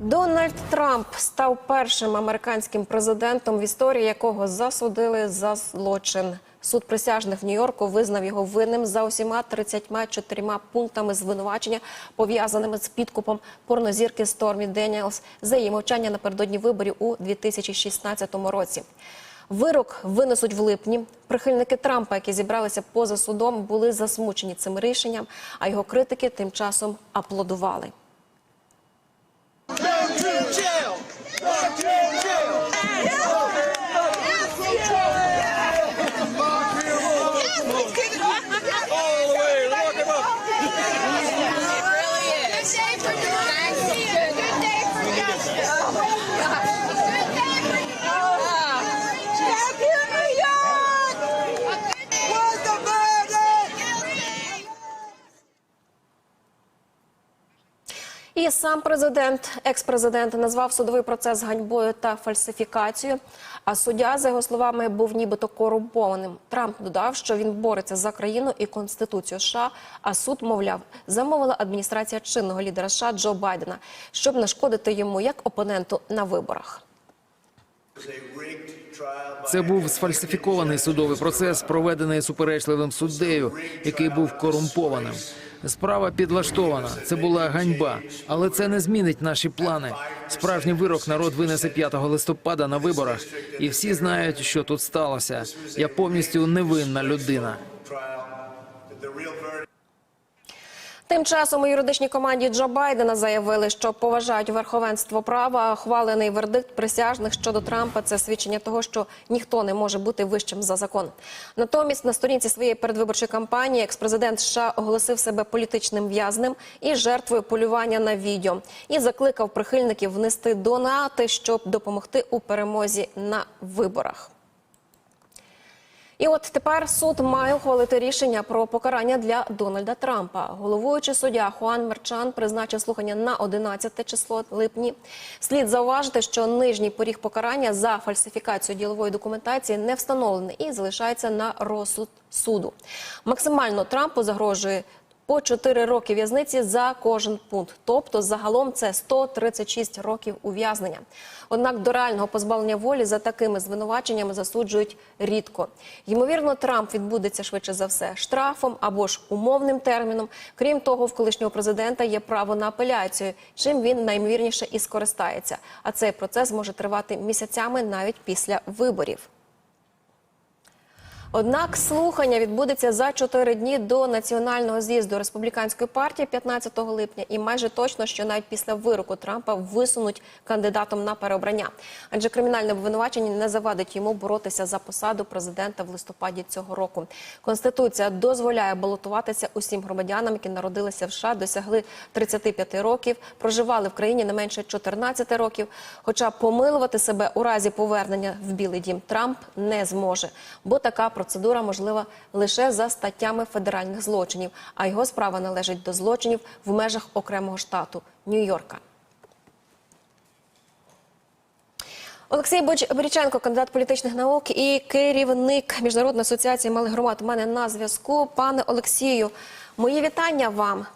Дональд Трамп став першим американським президентом, в історії якого засудили за злочин. Суд присяжних в Нью-Йорку визнав його винним за усіма 34 пунктами звинувачення, пов'язаними з підкупом порнозірки Стормі Деніелс за її мовчання напередодні виборів у 2016 році. Вирок винесуть в липні. Прихильники Трампа, які зібралися поза судом, були засмучені цим рішенням, а його критики тим часом аплодували. І сам президент, екс-президент, назвав судовий процес ганьбою та фальсифікацією. А суддя, за його словами, був нібито корумпованим. Трамп додав, що він бореться за країну і конституцію США. А суд, мовляв, замовила адміністрація чинного лідера США Джо Байдена, щоб нашкодити йому як опоненту на виборах. Це був сфальсифікований судовий процес, проведений суперечливим суддею, який був корумпованим. Справа підлаштована. Це була ганьба, але це не змінить наші плани. Справжній вирок народ винесе 5 листопада на виборах, і всі знають, що тут сталося. Я повністю невинна людина. Тим часом у юридичній команді Джо Байдена заявили, що поважають верховенство права. Хвалений вердикт присяжних щодо Трампа це свідчення того, що ніхто не може бути вищим за закон. Натомість на сторінці своєї передвиборчої кампанії екс-президент США оголосив себе політичним в'язнем і жертвою полювання на відео і закликав прихильників внести донати, щоб допомогти у перемозі на виборах. І от тепер суд має ухвалити рішення про покарання для Дональда Трампа. Головуючий суддя Хуан Мерчан призначив слухання на 11 число липні. Слід зауважити, що нижній поріг покарання за фальсифікацію ділової документації не встановлений і залишається на розсуд суду. Максимально Трампу загрожує по 4 роки в'язниці за кожен пункт. Тобто загалом це 136 років ув'язнення. Однак до реального позбавлення волі за такими звинуваченнями засуджують рідко. Ймовірно, Трамп відбудеться швидше за все штрафом або ж умовним терміном. Крім того, в колишнього президента є право на апеляцію, чим він найімовірніше і скористається. А цей процес може тривати місяцями навіть після виборів. Однак слухання відбудеться за чотири дні до національного з'їзду республіканської партії 15 липня, і майже точно, що навіть після вироку Трампа висунуть кандидатом на переобрання, адже кримінальне обвинувачення не завадить йому боротися за посаду президента в листопаді цього року. Конституція дозволяє балотуватися усім громадянам, які народилися в США, досягли 35 років, проживали в країні не менше 14 років. Хоча помилувати себе у разі повернення в Білий Дім Трамп не зможе, бо така процедура можлива лише за статтями федеральних злочинів, а його справа належить до злочинів в межах окремого штату Нью-Йорка. Олексій Боріченко, кандидат політичних наук і керівник міжнародної асоціації малих громад. У мене на зв'язку. Пане Олексію, мої вітання вам.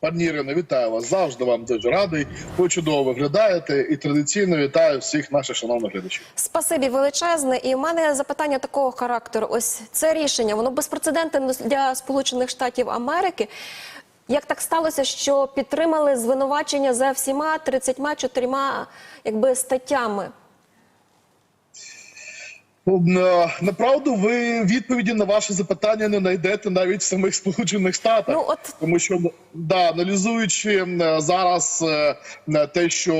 Пані Ірино, вітаю вас. Завжди вам дуже радий. Ви чудово виглядаєте і традиційно вітаю всіх наших шановних глядачів. Спасибі величезне. І в мене запитання такого характеру. Ось це рішення, воно безпрецедентне для Сполучених Штатів Америки. Як так сталося, що підтримали звинувачення за всіма 34 якби, статтями? Е, Направду, ви відповіді на ваше запитання не знайдете навіть в самих Сполучених Штатах, Ну, от- тому що да, аналізуючи зараз е, те, що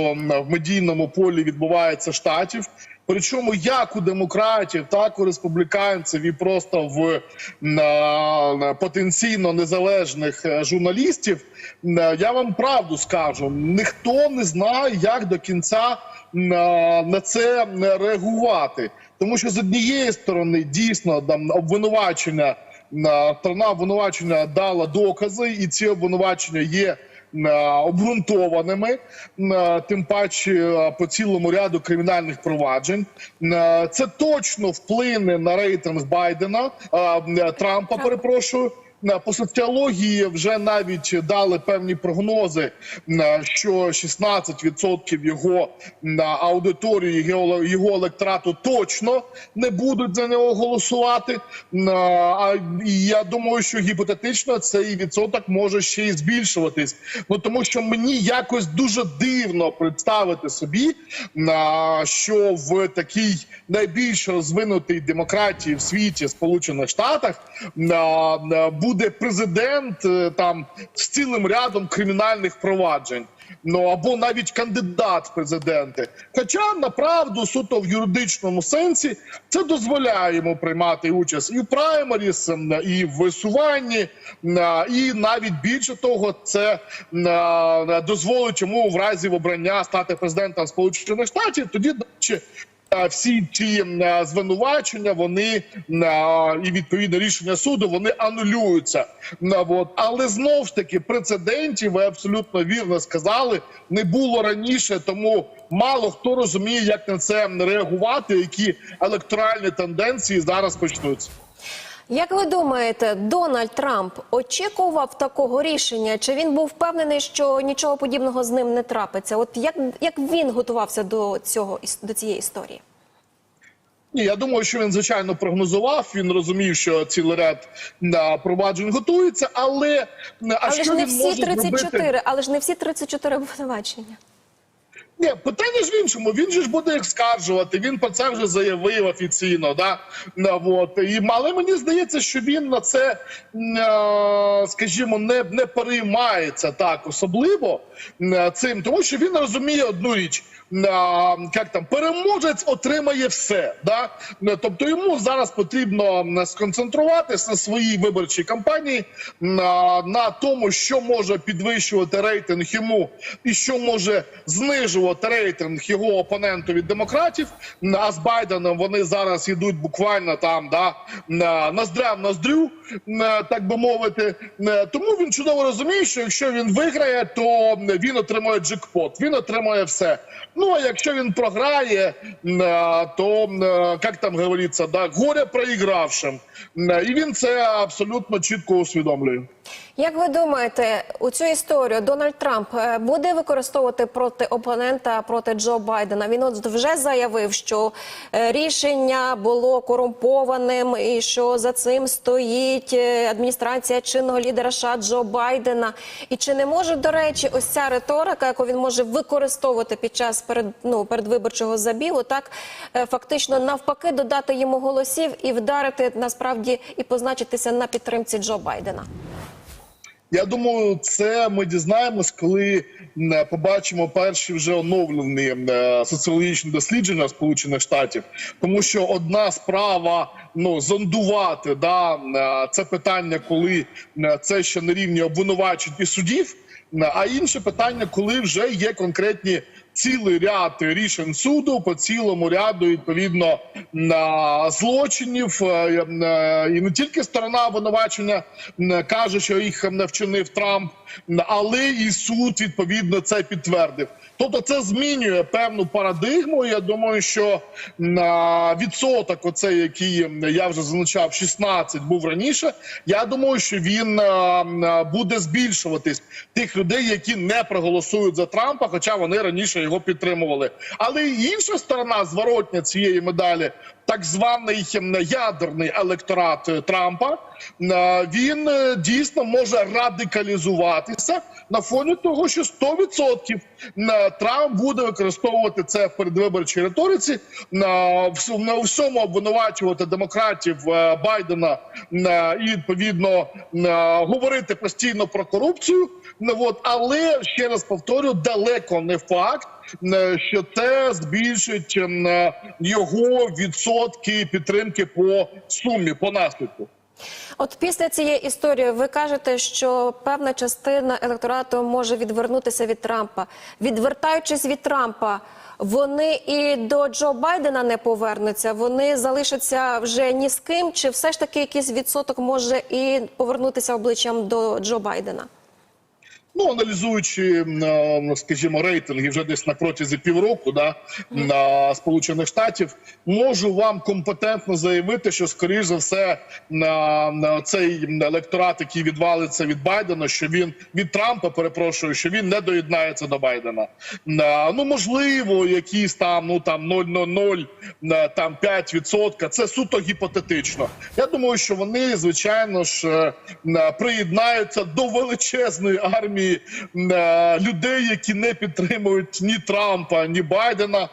в медійному полі відбувається штатів. Причому як у демократів, так у республіканців, і просто в на, потенційно незалежних е, журналістів, е, я вам правду скажу: ніхто не знає, як до кінця на, на це е, реагувати. Тому що з однієї сторони дійсно там обвинувачення на сторона обвинувачення дала докази, і ці обвинувачення є е, обґрунтованими, е, тим паче е, по цілому ряду кримінальних проваджень. Е, Це точно вплине на рейтинг Байдена е, Трампа. Перепрошую. Е, по соціології вже навіть дали певні прогнози, е, що 16% його аудиторії його, електорату точно не будуть за нього голосувати. Е, А я думаю, що гіпотетично цей відсоток може ще й збільшуватись. Ну тому що мені якось дуже дивно представити собі, що в такій найбільш розвинутій демократії в світі Сполучених Штатах е, е, буде президент е, там з цілим рядом кримінальних проваджень. Ну або навіть кандидат в президенти. Хоча направду суто в юридичному сенсі це дозволяє йому приймати участь і в праймаріс, і в висуванні, і навіть більше того, це дозволить йому в разі обрання стати президентом Сполучених Штатів. Тоді всі ці е, звинувачення, вони е, і відповідне рішення суду вони анулюються. От. Але знов ж таки прецедентів, ви абсолютно вірно сказали, не було раніше, тому мало хто розуміє, як на це реагувати, які електоральні тенденції зараз почнуться. Як ви думаєте, Дональд Трамп очікував такого рішення? Чи він був впевнений, що нічого подібного з ним не трапиться? От як, як він готувався до цього до цієї історії? Ні, я думаю, що він звичайно прогнозував. Він розумів, що цілий ряд проваджень готується, але а Але що ж не він всі може 34, зробити? але ж не всі 34 обвинувачення. Ні, питання ж в іншому. Він же ж буде їх скаржувати. Він про це вже заявив офіційно. Да? От. І, але мені здається, що він на це, е, скажімо, не, не переймається так особливо цим, тому що він розуміє одну річ. Як там переможець отримає все, да? Е, тобто йому зараз потрібно сконцентруватися на своїй виборчій кампанії на, на тому, що може підвищувати рейтинг йому, і що може знижувати рейтинг його опоненту від демократів. А з Байденом вони зараз йдуть буквально там да? На ноздря в ноздрю, так би мовити. Тому він чудово розуміє, що якщо він виграє, то він отримує джекпот, він отримує все. Ну а якщо він програє, е, то е, як там говориться, да горе проігравшим. І він це абсолютно чітко усвідомлює. Як ви думаєте, у цю історію Дональд Трамп е, буде використовувати проти опонента проти Джо Байдена? Він от вже заявив, що е, рішення було корумпованим, і що за цим стоїть е, адміністрація чинного лідера США Джо Байдена. І чи не може, до речі, ось ця риторика, яку він може використовувати під час перед ну передвиборчого забігу, так фактично навпаки додати йому голосів і вдарити насправді і позначитися на підтримці Джо Байдена? Я думаю, це ми дізнаємось, коли побачимо перші вже оновлені соціологічні дослідження Сполучених Штатів, тому що одна справа ну зондувати да це питання, коли це ще на рівні обвинувачень і судів. А інше питання, коли вже є конкретні цілий ряд рішень суду по цілому ряду відповідно злочинів, е, е, і не тільки сторона обвинувачення каже, що їх не вчинив Трамп, але і суд відповідно це підтвердив. Тобто це змінює певну парадигму. Я думаю, що відсоток, оцей, який я вже зазначав, 16 був раніше. Я думаю, що він е, буде збільшуватись тих людей, які не проголосують за Трампа, хоча вони раніше його підтримували. Але інша сторона зворотня цієї медалі, так званий ядерний електорат е, Трампа, е, він е, дійсно може радикалізуватися на фоні того, що 100% е, Трамп буде використовувати це в передвиборчій риториці, на всьому обвинувачувати демократів е, Байдена е, і відповідно е, говорити постійно про корупцію. Ну, от, але ще раз повторю, далеко не факт. е, Що це збільшить е, його відсотки підтримки по сумі, по наслідку. От після цієї історії ви кажете, що певна частина електорату може відвернутися від Трампа. Відвертаючись від Трампа, вони і до Джо Байдена не повернуться. Вони залишаться вже ні з ким, чи все ж таки якийсь відсоток може і повернутися обличчям до Джо Байдена? Ну, аналізуючи, скажімо, рейтинги вже десь на протязі півроку да, на Сполучених Штатів, можу вам компетентно заявити, що скоріш за все на, на цей електорат, який відвалиться від Байдена, що він від Трампа, перепрошую, що він не доєднається до Байдена. На, ну можливо, якісь там ну там 0,00, на, там 5%, Це суто гіпотетично. Я думаю, що вони звичайно ж е, приєднаються до величезної армії е, людей, які не підтримують ні Трампа, ні Байдена е,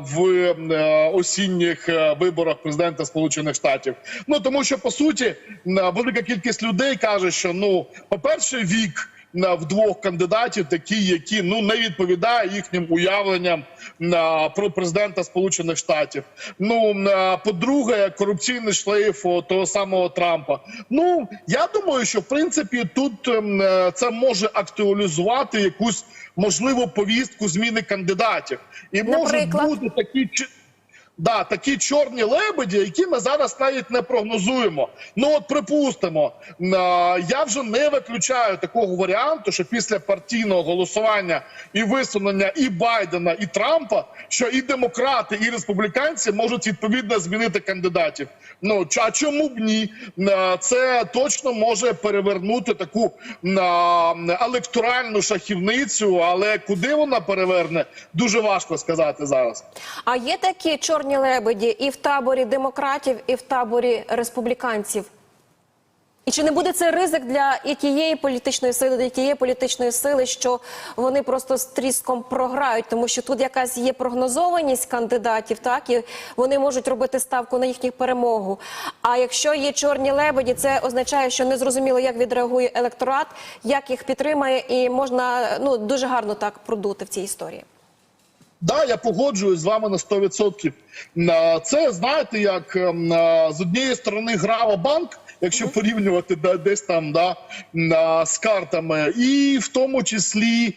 в е, осінніх виборах президента Сполучених Штатів. Ну тому що по суті велика кількість людей каже, що ну, по перше, вік. На- В двох кандидатів, такі, які ну не відповідають їхнім уявленням на про президента Сполучених Штатів. Ну по-друге, корупційний шлейф того самого Трампа. Ну я думаю, що в принципі тут ем, е, це може актуалізувати якусь можливу повістку зміни кандидатів, і можуть бути такі Да, такі чорні лебеді, які ми зараз навіть не прогнозуємо. Ну от припустимо, я вже не виключаю такого варіанту, що після партійного голосування і висунення і Байдена, і Трампа, що і демократи, і республіканці можуть відповідно змінити кандидатів. Ну а чому б ні? Це точно може перевернути таку електоральну шахівницю, але куди вона переверне, дуже важко сказати зараз. А є такі чорні лебеді і в таборі демократів, і в таборі республіканців. І чи не буде це ризик для і тієї політичної сили, для тієї політичної сили, що вони просто з тріском програють, тому що тут якась є прогнозованість кандидатів, так і вони можуть робити ставку на їхню перемогу. А якщо є чорні лебеді, це означає, що незрозуміло, як відреагує електорат, як їх підтримає, і можна ну дуже гарно так продути в цій історії. Да, я погоджуюсь з вами на 100%. На Це знаєте, як ем, е, з однієї сторони грава банк, якщо порівнювати да, десь там да, з картами, і в тому числі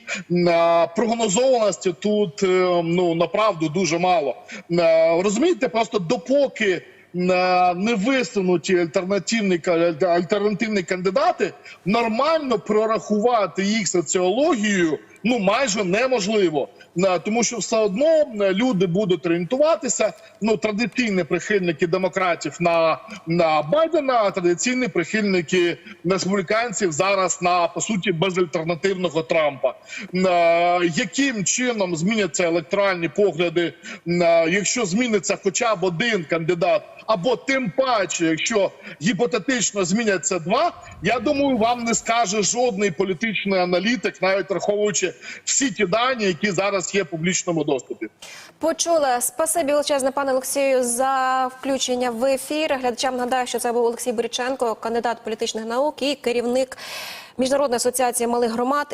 прогнозованості тут е, ну направду дуже мало. Е, Розумієте, просто допоки. Не висунуті альтернативні альтернативні кандидати нормально прорахувати їх соціологію ну майже неможливо. На- тому що все одно е, люди будуть орієнтуватися. Ну традиційні прихильники демократів на, на Байдена, а традиційні прихильники республіканців зараз на по суті безальтернативного Трампа. Яким чином зміняться електоральні погляди? Якщо зміниться хоча б один кандидат, або тим паче, якщо гіпотетично зміняться два, я думаю, вам не скаже жодний політичний аналітик, навіть враховуючи всі ті дані, які зараз є в публічному доступі. Почула. Спасибі величезне, пане Олексію, за включення в ефір. Глядачам нагадаю, що це був Олексій Боріченко, кандидат політичних наук і керівник Міжнародної асоціації малих громад.